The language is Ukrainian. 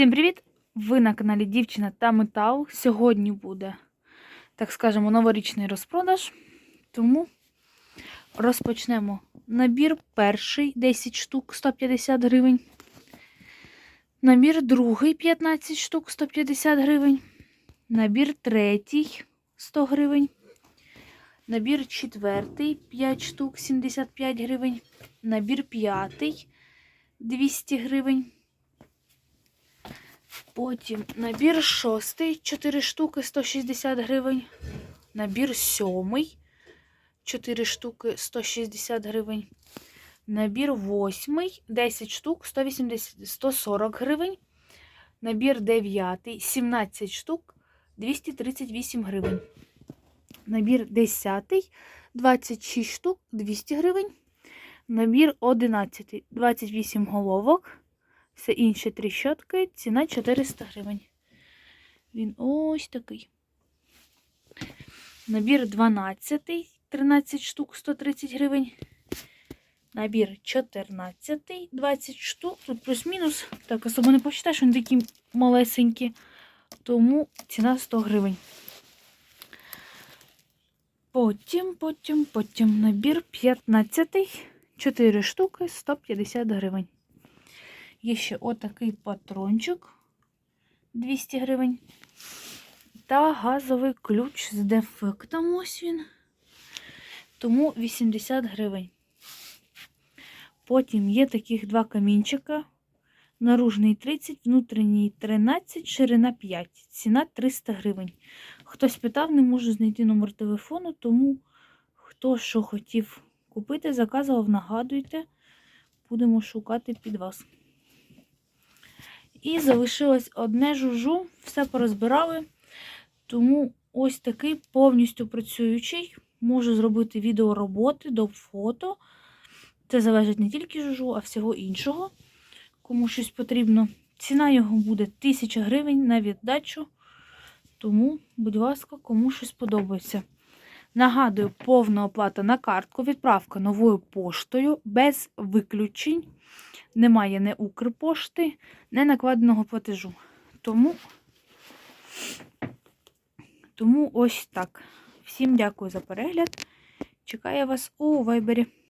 Всім привіт! Ви на каналі Дівчина та Метал. Сьогодні буде, так скажемо, новорічний розпродаж. Тому розпочнемо набір перший 10 штук 150 гривень. Набір другий 15 штук 150 гривень. Набір третій 100 гривень. Набір четвертий 5 штук 75 гривень. Набір п'ятий 200 гривень. Потім набір шостий, 4 штуки 160 гривень. Набір сьомий, 4 штуки 160 гривень. Набір восьмий, 10 штук 180, 140 гривень. Набір дев'ятий, 17 штук 238 гривень. Набір десятий, 26 штук 200 гривень. Набір 11, 28 головок. Все інше тріщотки, ціна 400 гривень. Він ось такий. Набір 12, 13 штук, 130 гривень. Набір 14, 20 штук. Тут плюс-мінус. Так, особо не почитаєш, вони такі малесенькі. Тому ціна 100 гривень. Потім, потім, потім набір 15, 4 штуки, 150 гривень. Є ще отакий патрончик 200 гривень. Та газовий ключ з дефектом. Ось він. Тому 80 гривень. Потім є таких два камінчика. Наружний 30, внутрішній 13, ширина 5. Ціна 300 гривень. Хтось питав, не можу знайти номер телефону, тому хто що хотів купити, заказував, нагадуйте. Будемо шукати під вас. І залишилось одне жужу, все порозбирали. Тому ось такий повністю працюючий. Можу зробити відео роботи до фото. Це залежить не тільки жужу, а всього іншого. Кому щось потрібно. Ціна його буде 1000 гривень на віддачу. Тому, будь ласка, кому щось подобається. Нагадую, повна оплата на картку, відправка новою поштою, без виключень. Немає не Укрпошти, не накладеного платежу. Тому, тому ось так. Всім дякую за перегляд. Чекаю вас у вайбері.